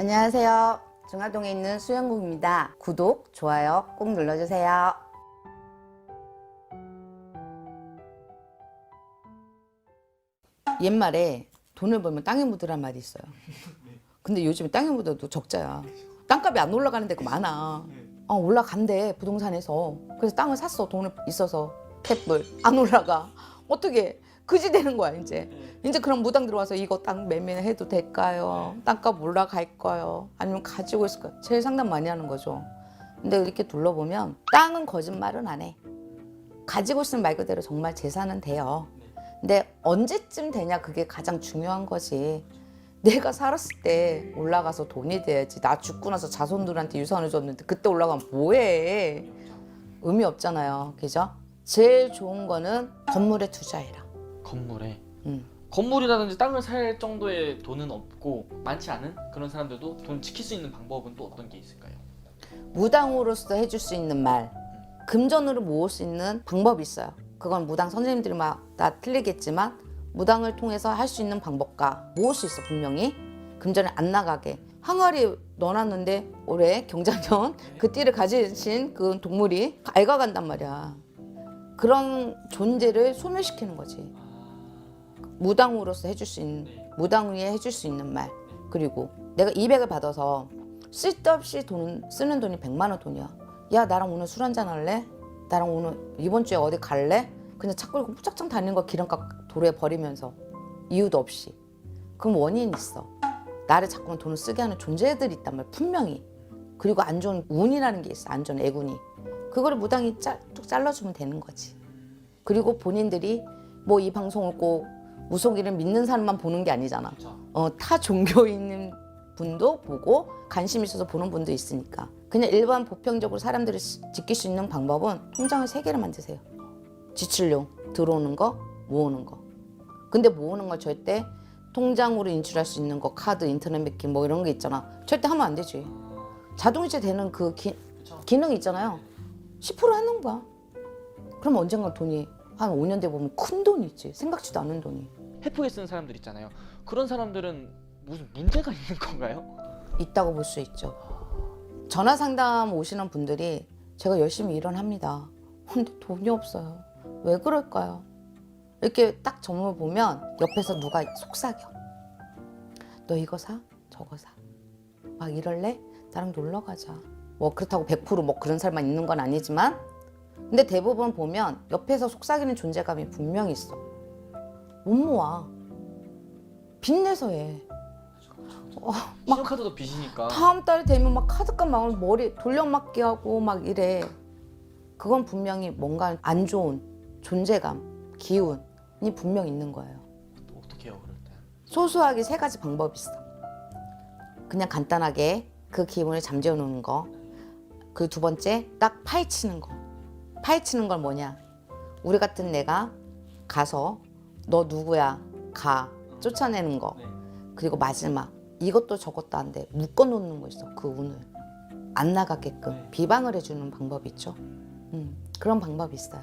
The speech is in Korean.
안녕하세요. 중화동에 있는 수영국입니다. 구독, 좋아요 꼭 눌러주세요. 옛말에 돈을 벌면 땅에 묻으란 말이 있어요. 근데 요즘에 땅에 묻어도 적자야. 땅값이 안 올라가는 데가 많아. 어, 올라간대 부동산에서. 그래서 땅을 샀어 돈을 있어서 탭불 안 올라가. 어떻게 그지 되는 거야 이제. 이제 그럼 무당 들어와서 이거 땅 매매해도 될까요? 땅값 올라갈까요? 아니면 가지고 있을까요? 제일 상담 많이 하는 거죠. 근데 이렇게 둘러보면 땅은 거짓말은 안 해. 가지고 있으면 말 그대로 정말 재산은 돼요. 근데 언제쯤 되냐 그게 가장 중요한 거지. 내가 살았을 때 올라가서 돈이 돼야지. 나 죽고 나서 자손들한테 유산을 줬는데 그때 올라가면 뭐해? 의미 없잖아요. 그죠? 제일 좋은 거는 건물에 투자해라. 건물에 음. 건물이라든지 땅을 살 정도의 돈은 없고 많지 않은 그런 사람들도 돈 지킬 수 있는 방법은 또 어떤 게 있을까요? 무당으로서 해줄 수 있는 말, 금전으로 모을 수 있는 방법이 있어요. 그건 무당 선생님들이 막다 틀리겠지만 무당을 통해서 할 수 있는 방법과 모을 수 있어 분명히 금전이 안 나가게 항아리 넣어놨는데 올해 경자년 그 띠를 가지신 그 동물이 갉아간단 말이야. 그런 존재를 소멸시키는 거지. 무당으로서 해줄 수 있는 무당 위에 해줄 수 있는 말. 그리고 내가 200을 받아서 쓸데없이 돈 쓰는 돈이 100만 원 돈이야. 야 나랑 오늘 술 한잔 할래? 나랑 오늘 이번 주에 어디 갈래? 그냥 자꾸 무작정 다니는 거 기름값 도로에 버리면서 이유도 없이. 그럼 원인이 있어. 나를 자꾸 돈을 쓰게 하는 존재들이 있단 말이야 분명히. 그리고 안 좋은 운이라는 게 있어 안 좋은 애군이. 그거를 무당히 짤, 쭉 잘라주면 되는 거지. 그리고 본인들이 뭐 이 방송을 꼭 무속인을 믿는 사람만 보는 게 아니잖아. 어, 타 종교에 있는 분도 보고 관심 있어서 보는 분도 있으니까. 그냥 일반 보편적으로 사람들이 시- 지킬 수 있는 방법은 통장을 세 개를 만드세요. 지출용 들어오는 거, 모으는 거. 근데 모으는 걸 절대 통장으로 인출할 수 있는 거, 카드, 인터넷 बैं킹 뭐 이런 게 있잖아. 절대 하면 안 되지. 자동이체 되는 그 기, 기능 있잖아요. 10% 하는 거야. 그럼 언젠가 돈이 한 5년 뒤에 보면 큰 돈이 있지. 생각지도 않은 돈이. 헤프게 쓰는 사람들 있잖아요. 그런 사람들은 무슨 문제가 있는 건가요? 있다고 볼 수 있죠. 전화 상담 오시는 분들이 제가 열심히 일은 합니다. 근데 돈이 없어요. 왜 그럴까요? 이렇게 딱 점을 보면 옆에서 누가 속삭여. 너 이거 사? 저거 사. 막 이럴래? 나랑 놀러 가자. 뭐 그렇다고 100%뭐 그런 사람만 있는 건 아니지만 근데 대부분 보면 옆에서 속삭이는 존재감이 분명히 있어. 못 모아. 빚내서 해. 어, 막 신용카드도 빚이니까 다음 달이 되면 막 카드값 막 머리 돌려막기 하고 막 이래. 그건 분명히 뭔가 안 좋은 존재감, 기운이 분명 있는 거예요. 또 어떻게 해요 그럴 때? 소소하게 세 가지 방법이 있어. 그냥 간단하게 그 기분을 잠재워 놓는 거. 그 두 번째, 딱 파헤치는 거. 파헤치는 건 뭐냐? 우리 같은 내가 가서 너 누구야? 가. 쫓아내는 거. 네. 그리고 마지막 이것도 저것도 안 돼 묶어 놓는 거 있어 그 운을 안 나가게끔 네. 비방을 해주는 방법이 있죠 음, 그런 방법이 있어요